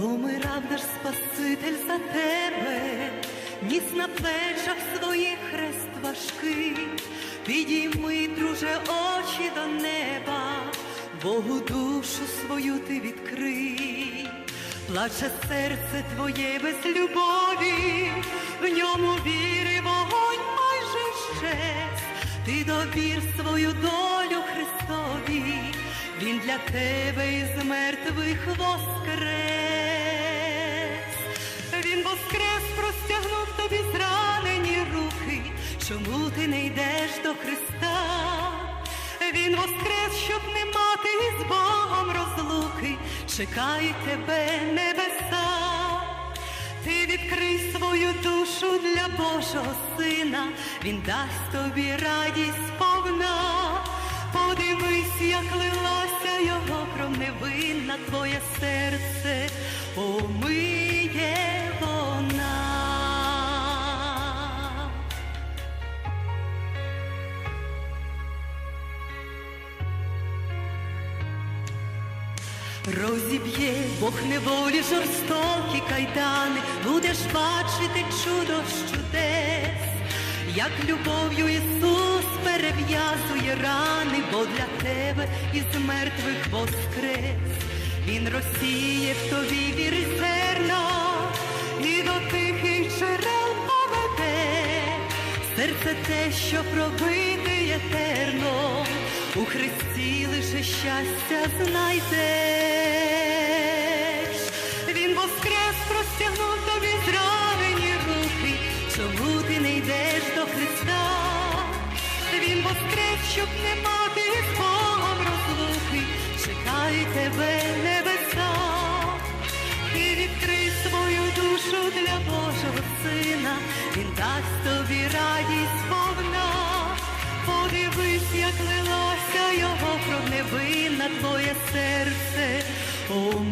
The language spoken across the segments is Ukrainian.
Помирав наш Спаситель за тебе, ніс на плечах своїх хрест важкий, підійми, друже, очі до неба, Богу душу свою ти відкрий, плаче серце твоє без любові, в ньому віри вогонь майже щез, ти довір свою долю Христові, Він для тебе із мертвих воскрес. Воскрес простягнув тобі зранені руки, чому ти не йдеш до Христа? Він воскрес, щоб не мати із Богом розлуки, чекає тебе небеса. Ти відкрий свою душу для Божого Сина, Він дасть тобі радість повна. Подивись, як лилася його кров невинна, твоє серце омиє Розіб'є Бог неволі жорстокі кайдани, будеш бачити чудо чудес, як любов'ю Ісус перев'язує рани, бо для тебе із мертвих воскрес. Він розсіє в тобі віри зерна і до тихих джерел поведе. Серце те, що пробите етерно, у Христі лише щастя знайдеш. Він воскрес простягнув тобі зранені руки, чому ти не йдеш до Христа? Він воскрес, щоб не мати з серце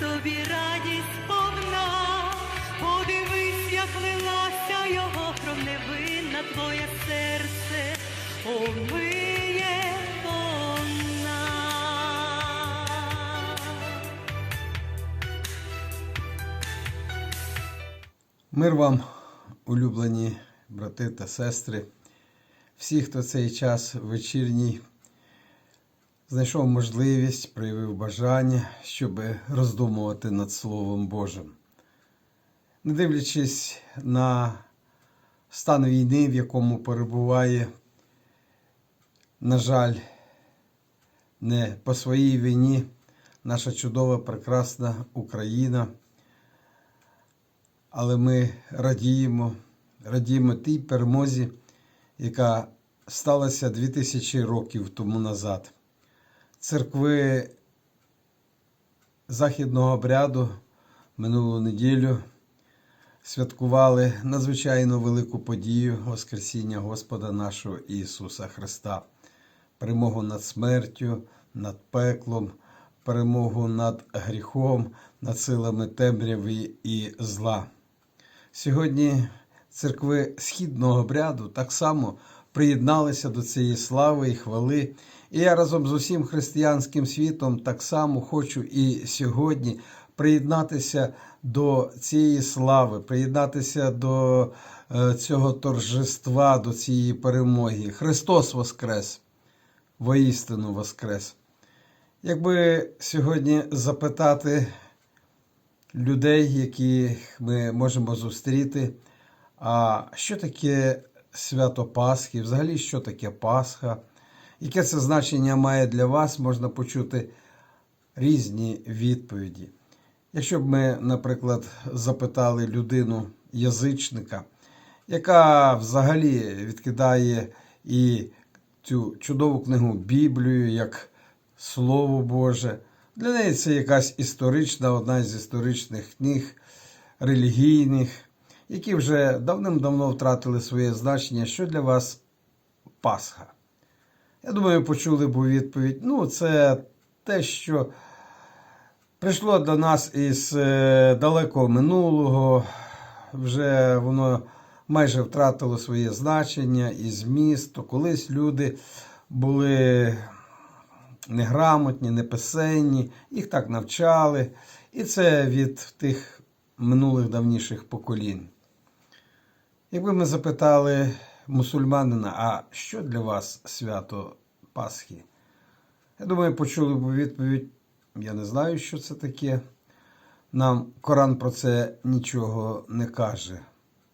тобі радість повна. Подивись, як лилася його кров невинна, твоє серце омиє вона. Мир вам, улюблені брати та сестри, всі, хто цей час вечірній знайшов можливість, проявив бажання, щоб роздумувати над Словом Божим. Не дивлячись на стан війни, в якому перебуває, на жаль, не по своїй вині наша чудова, прекрасна Україна. Але ми радіємо, радіємо тій перемозі, яка сталася 2000 років тому назад. Церкви західного обряду минулу неділю святкували надзвичайно велику подію Воскресіння Господа нашого Ісуса Христа, перемогу над смертю, над пеклом, перемогу над гріхом, над силами темряви і зла. Сьогодні церкви східного обряду так само приєдналися до цієї слави і хвали. І я разом з усім християнським світом так само хочу і сьогодні приєднатися до цієї слави, приєднатися до е, цього торжества, до цієї перемоги. Христос Воскрес! Воістину Воскрес! Якби сьогодні запитати людей, яких ми можемо зустріти, а що таке свято Пасхи, взагалі, що таке Пасха, Яке це значення має для вас, можна почути різні відповіді. Якщо б ми, наприклад, запитали людину язичника, яка взагалі відкидає і цю чудову книгу Біблію як Слово Боже, для неї це якась історична, одна з історичних книг, релігійних, які вже давним-давно втратили своє значення, що для вас Пасха. Я думаю, почули б відповідь. Ну, це те, що прийшло до нас із е, далекого минулого, вже воно майже втратило своє значення і зміст. То колись люди були неграмотні, неписенні, їх так навчали. І це від тих минулих давніших поколінь. Якби ми запитали мусульманина, а що для вас свято Пасхи? Я думаю, почули б відповідь, я не знаю, що це таке. Нам Коран про це нічого не каже.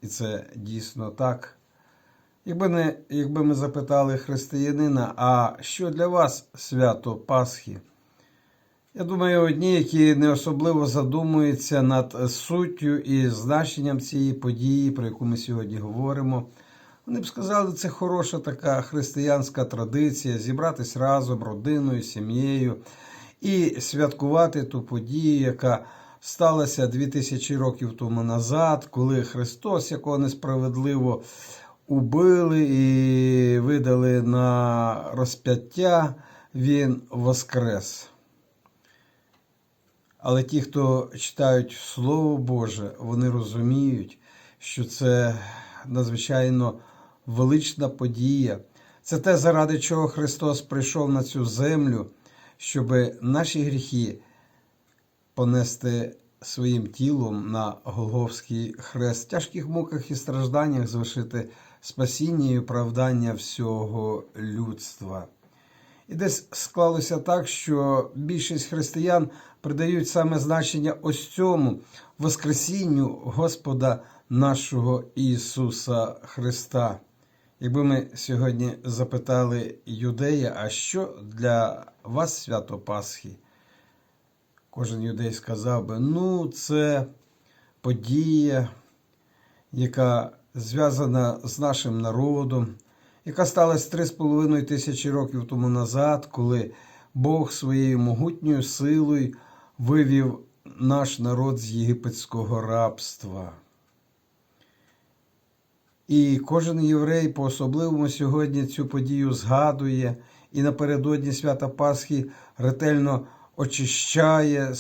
І це дійсно так. Якби, не, якби ми запитали християнина, а що для вас свято Пасхи? Я думаю, одні, які не особливо задумуються над суттю і значенням цієї події, про яку ми сьогодні говоримо, вони б сказали, це хороша така християнська традиція зібратись разом, родиною, сім'єю і святкувати ту подію, яка сталася 2000 років тому назад, коли Христос, якого несправедливо убили і видали на розп'яття, Він воскрес. Але ті, хто читають Слово Боже, вони розуміють, що це надзвичайно велична подія. Це те, заради чого Христос прийшов на цю землю, щоб наші гріхи понести своїм тілом на Голговський хрест, в тяжких муках і стражданнях звершити спасіння і оправдання всього людства. І десь склалося так, що більшість християн придають саме значення ось цьому Воскресінню Господа нашого Ісуса Христа. Якби ми сьогодні запитали юдея, а що для вас свято Пасхи? Кожен юдей сказав би, ну, це подія, яка зв'язана з нашим народом, яка сталася три з половиною тисячі років тому назад, коли Бог своєю могутньою силою вивів наш народ з єгипетського рабства. І кожен єврей по-особливому сьогодні цю подію згадує і напередодні свята Пасхи ретельно очищає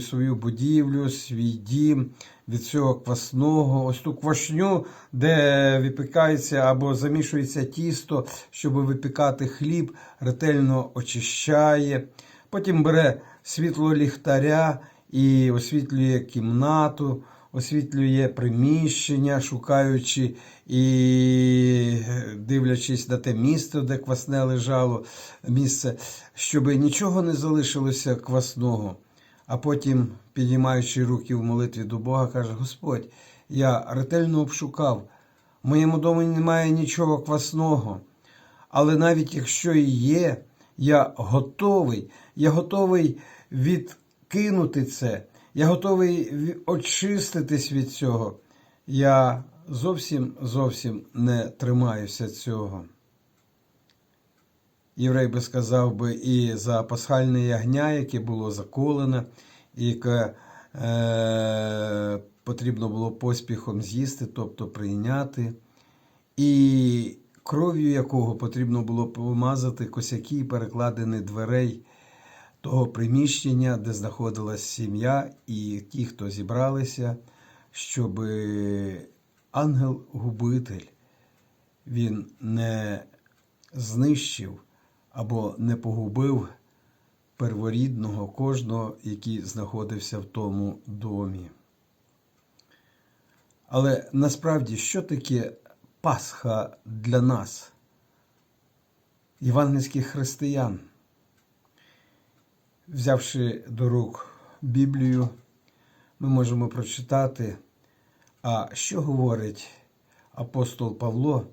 свою будівлю, свій дім від цього квасного, ось ту квашню, де випікається або замішується тісто, щоб випікати хліб, ретельно очищає. Потім бере світло ліхтаря і освітлює кімнату, освітлює приміщення, шукаючи і дивлячись на те місце, де квасне лежало, місце, щоб нічого не залишилося квасного. А потім, підіймаючи руки в молитві до Бога, каже: Господь, я ретельно обшукав, в моєму домі немає нічого квасного. Але навіть якщо і є, я готовий, я готовий відкинути це, я готовий очиститись від цього. Я зовсім зовсім не тримаюся цього. Єврей би сказав би і за пасхальне ягня, яке було заколене, і яке е, потрібно було поспіхом з'їсти, тобто прийняти, і кров'ю якого потрібно було помазати косяки і перекладини дверей того приміщення, де знаходилась сім'я, і ті, хто зібралися, щоб ангел-губитель він не знищив або не погубив перворідного кожного, який знаходився в тому домі. Але насправді, що таке Пасха для нас, євангельських християн? Взявши до рук Біблію, ми можемо прочитати, а що говорить апостол Павло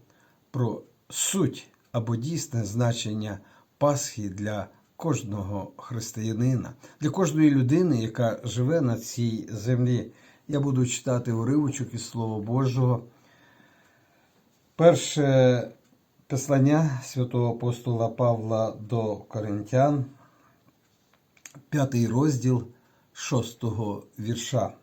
про суть або дійсне значення Пасхи для кожного християнина, для кожної людини, яка живе на цій землі. Я буду читати уривочок із Слова Божого. Перше послання святого апостола Павла до Коринтян, п'ятий розділ шостого вірша.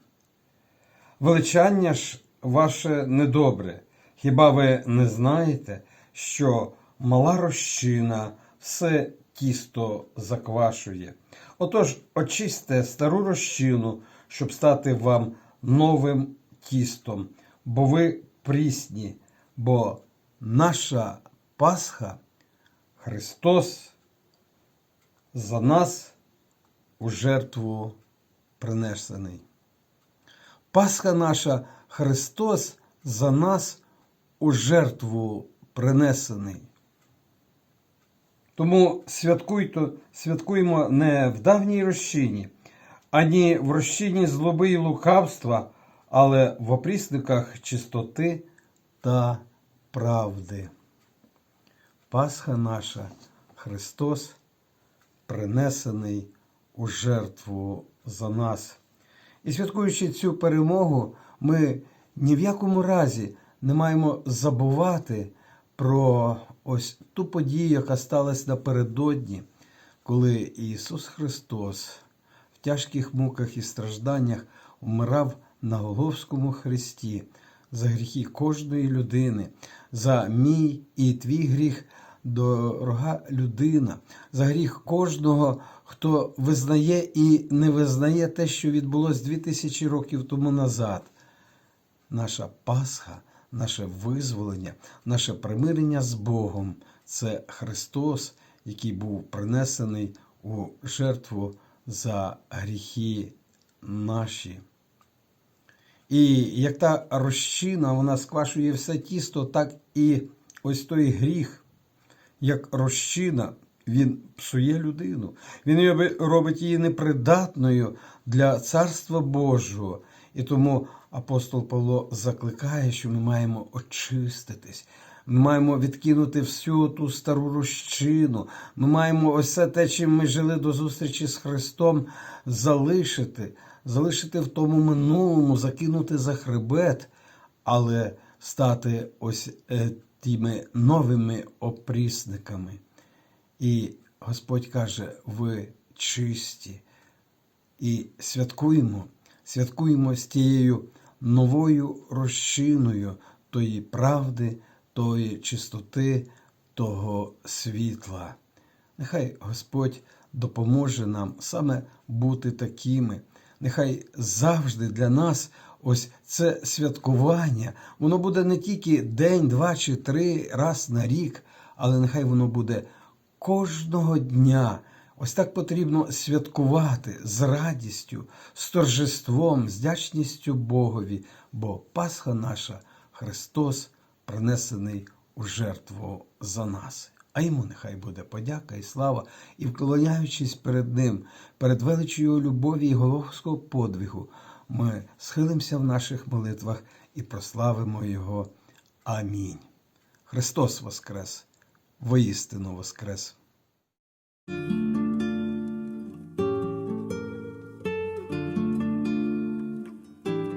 Величання ж ваше недобре. Хіба ви не знаєте, що мала розчина все тісто заквашує? Отож, очисьте стару розчину, щоб стати вам новим тістом, бо ви прісні, бо наша Пасха Христос за нас у жертву принесений. Пасха наша Христос за нас у жертву принесений. Тому святкуйте, святкуємо не в давній розчині, ані в розчині злоби і лукавства, але в опрісниках чистоти та правди. Пасха наша Христос принесений у жертву за нас. І святкуючи цю перемогу, ми ні в якому разі не маємо забувати про ось ту подію, яка сталася напередодні, коли Ісус Христос в тяжких муках і стражданнях вмирав на Голговському хресті за гріхи кожної людини, за мій і твій гріх, дорога людина, за гріх кожного, хто визнає і не визнає те, що дві тисячі років тому назад. Наша Пасха, наше визволення, наше примирення з Богом це Христос, який був принесений у жертву за гріхи наші. І як та розчина, вона сквашує все тісто, так і ось той гріх, як розчина, він псує людину. Він робить її непридатною для Царства Божого. І тому апостол Павло закликає, що ми маємо очиститись. Ми маємо відкинути всю ту стару розчину. Ми маємо ось все те, чим ми жили до зустрічі з Христом, залишити, залишити в тому минулому, закинути за хребет, але стати ось е, тими новими опрісниками. І Господь каже: ви чисті. І святкуємо, святкуємо з тією новою розчиною тої правди, тої чистоти, того світла. Нехай Господь допоможе нам саме бути такими. Нехай завжди для нас ось це святкування, воно буде не тільки день, два чи три раз на рік, але нехай воно буде кожного дня. Ось так потрібно святкувати з радістю, з торжеством, з вдячністю Богові, бо Пасха наша Христос принесений у жертву за нас. А йому нехай буде подяка і слава, і вклоняючись перед Ним, перед величою любові і головського подвигу, ми схилимося в наших молитвах і прославимо Його. Амінь. Христос Воскрес! Воістину Воскрес!